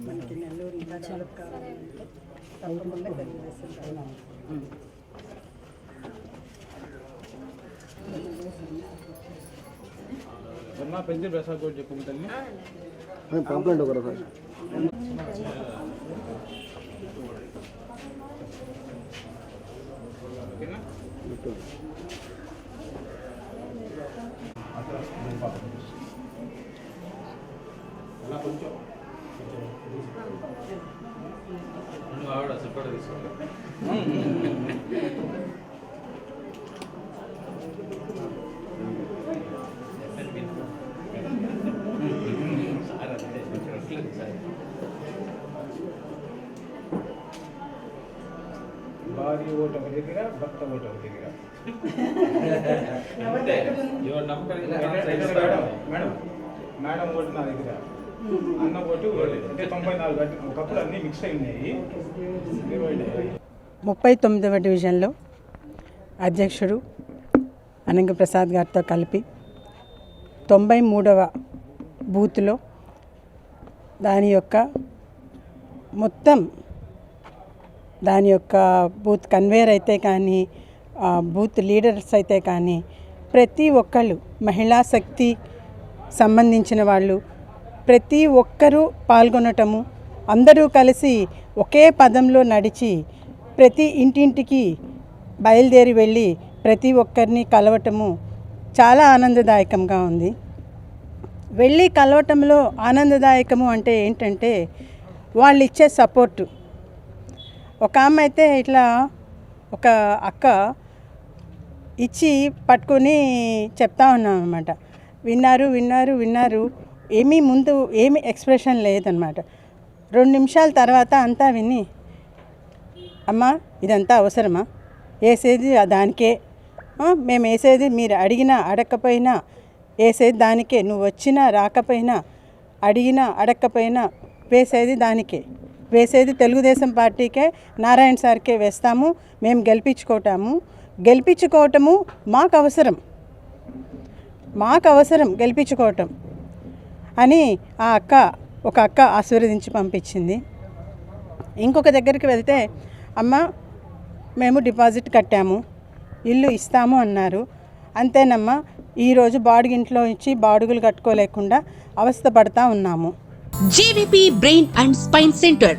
మనకి నెల్లూరు ఇంకా కావాలంటే తప్పకుండా తెలుగుదేశం కావాలి. పెంచి ప్రసాద్ కూడా కంప్లైంట్ ఓకేనా అలా కొంచెం ఆవిడ చెప్పాడు తీసుకోవాలి భార్య ఓటు ఒక దగ్గర భర్త ఓటు ఒక దగ్గర మేడం మేడం ఓటు నా దగ్గర అన్న ఓటు అంటే తొంభై నాలుగు. ఒకప్పుడు అన్నీ మిక్స్ అయి ఉన్నాయి డివైడ్ అయ్యాయి. ముప్పై తొమ్మిదవ డివిజన్లో అధ్యక్షుడు అనంగ ప్రసాద్ గారితో కలిపి తొంభై మూడవ బూత్లో దాని యొక్క మొత్తం దాని యొక్క బూత్ కన్వేయర్ అయితే కానీ బూత్ లీడర్స్ అయితే కానీ ప్రతి ఒక్కళ్ళు మహిళా శక్తి సంబంధించిన వాళ్ళు ప్రతి ఒక్కరూ పాల్గొనటము అందరూ కలిసి ఒకే పదంలో నడిచి ప్రతి ఇంటింటికి బయలుదేరి వెళ్ళి ప్రతి ఒక్కరిని కలవటము చాలా ఆనందదాయకంగా ఉంది. వెళ్ళి కలవటంలో ఆనందదాయకము అంటే ఏంటంటే వాళ్ళు ఇచ్చే సపోర్టు. ఒక ఆమె అయితే ఇట్లా ఒక అక్క ఇచ్చి పట్టుకొని చెప్తా ఉన్నాం అనమాట విన్నారు విన్నారు విన్నారు. ఏమీ ముందు ఏమీ ఎక్స్ప్రెషన్ లేదనమాట రెండు నిమిషాల తర్వాత అంతా విని అమ్మా ఇదంతా అవసరమా? వేసేది దానికే. మేము వేసేది మీరు అడిగినా అడగకపోయినా వేసేది దానికే. నువ్వు వచ్చినా రాకపోయినా అడిగినా అడగకపోయినా వేసేది దానికే. వేసేది తెలుగుదేశం పార్టీకే నారాయణ సార్కే వేస్తాము మేము గెలిపించుకోవటాము గెలిపించుకోవటము మాకు అవసరం. మాకు అవసరం గెలిపించుకోవటం అని ఆ అక్క ఒక అక్క ఆశీర్వదించి పంపించింది. ఇంకొక దగ్గరికి వెళ్తే అమ్మ మేము డిపాజిట్ కట్టాము ఇల్లు ఇస్తాము అన్నారు. అంతేనమ్మా ఈరోజు బాడుగింట్లో ఇచ్చి బాడుగులు కట్టుకోలేకుండా అవస్థ పడతా ఉన్నాము. JVP brain and spine centre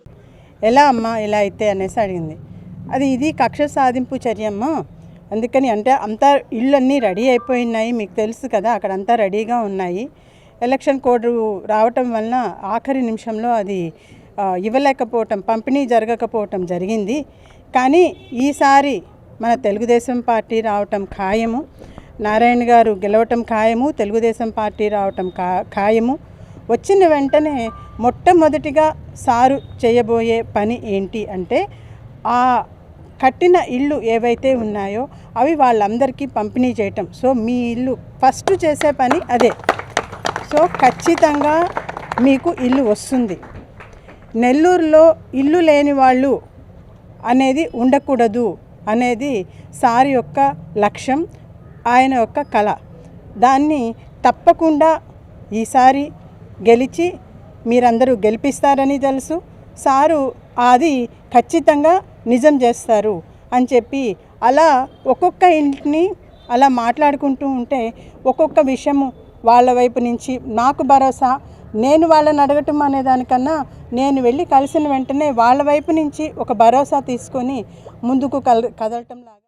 ఎలా అమ్మా ఇలా అయితే అనేసి అడిగింది. అది ఇది కక్ష సాధింపు చర్యమ్మ. అందుకని అంటే అంతా ఇళ్ళన్నీ రెడీ అయిపోయినాయి మీకు తెలుసు కదా అక్కడ అంతా రెడీగా ఉన్నాయి. ఎలక్షన్ కోడ్ రావటం వలన ఆఖరి నిమిషంలో అది ఇవ్వలేకపోవటం పంపిణీ జరగకపోవటం జరిగింది. కానీ ఈసారి మన తెలుగుదేశం పార్టీ రావటం ఖాయము. నారాయణ గారు గెలవటం ఖాయము తెలుగుదేశం పార్టీ రావటం ఖాయము. వచ్చిన వెంటనే మొట్టమొదటిగా సారు చేయబోయే పని ఏంటి అంటే ఆ కట్టిన ఇల్లు ఏవైతే ఉన్నాయో అవి వాళ్ళందరికీ పంపిణీ చేయటం. సో మీ ఇల్లు ఫస్ట్ చేసే పని అదే. సో ఖచ్చితంగా మీకు ఇల్లు వస్తుంది. నెల్లూరులో ఇల్లు లేని వాళ్ళు అనేది ఉండకూడదు అనేది సార్ యొక్క లక్ష్యం ఆయన యొక్క కళ. దాన్ని తప్పకుండా ఈసారి గెలిచి మీరందరూ గెలిపిస్తారని తెలుసు. సారు అది ఖచ్చితంగా నిజం చేస్తారు అని చెప్పి అలా ఒక్కొక్క ఇంటిని అలా మాట్లాడుకుంటూ ఉంటే ఒక్కొక్క విషయము వాళ్ళ వైపు నుంచి నాకు భరోసా నేను వాళ్ళని అడగటం అనే దానికన్నా నేను వెళ్ళి కలిసిన వెంటనే వాళ్ళ వైపు నుంచి ఒక భరోసా తీసుకొని ముందుకు కల కదలటం లాగా